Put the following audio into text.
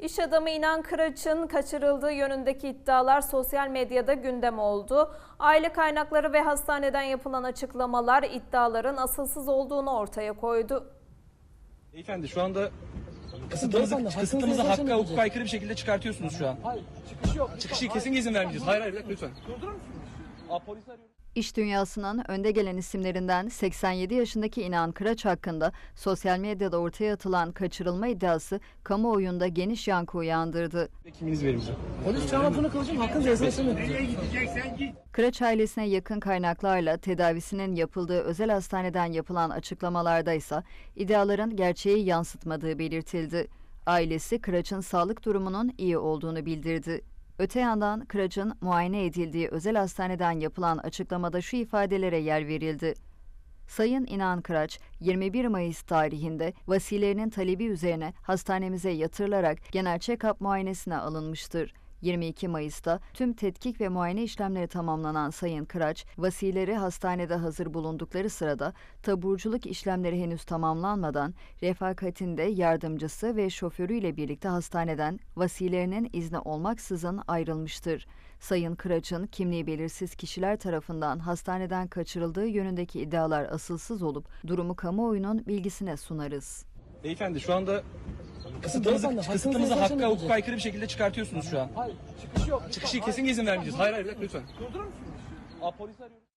İş adamı İnan Kıraç'ın kaçırıldığı yönündeki iddialar sosyal medyada gündem oldu. Aile kaynakları ve hastaneden yapılan açıklamalar iddiaların asılsız olduğunu ortaya koydu. Beyefendi şu anda kısıtımızı, kısıtımızı hakka hukuka aykırı bir şekilde çıkartıyorsunuz şu an. Hayır çıkış yok. Çıkışı kesin izin vermeyeceğiz. Hayır hayır lütfen. Polisi arıyorum. İş dünyasının önde gelen isimlerinden 87 yaşındaki İnan Kıraç hakkında sosyal medyada ortaya atılan kaçırılma iddiası kamuoyunda geniş yankı uyandırdı. Ve Kimliğinizi verin bize. Polis çağırma bunu kılacağım hakkınızda hesaplaşma yapacağım. Kıraç ailesine yakın kaynaklarla tedavisinin yapıldığı özel hastaneden yapılan açıklamalarda ise iddiaların gerçeği yansıtmadığı belirtildi. Ailesi Kıraç'ın sağlık durumunun iyi olduğunu bildirdi. Öte yandan Kıraç'ın muayene edildiği özel hastaneden yapılan açıklamada şu ifadelere yer verildi. Sayın İnan Kıraç, 21 Mayıs tarihinde vasilerinin talebi üzerine hastanemize yatırılarak genel check-up muayenesine alınmıştır. 22 Mayıs'ta tüm tetkik ve muayene işlemleri tamamlanan Sayın Kıraç, vasileri hastanede hazır bulundukları sırada taburculuk işlemleri henüz tamamlanmadan refakatinde yardımcısı ve şoförüyle birlikte hastaneden vasilerinin izni olmaksızın ayrılmıştır. Sayın Kıraç'ın kimliği belirsiz kişiler tarafından hastaneden kaçırıldığı yönündeki iddialar asılsız olup durumu kamuoyunun bilgisine sunarız. Beyefendi şu anda kısıtımızı hakkınızda hakka hukuka aykırı bir şekilde çıkartıyorsunuz şu an. Hayır çıkış yok. Çıkışı kesin izin vermeyeceğiz. Hayır hayır bir dakika lütfen. Aa, polisi arıyorum.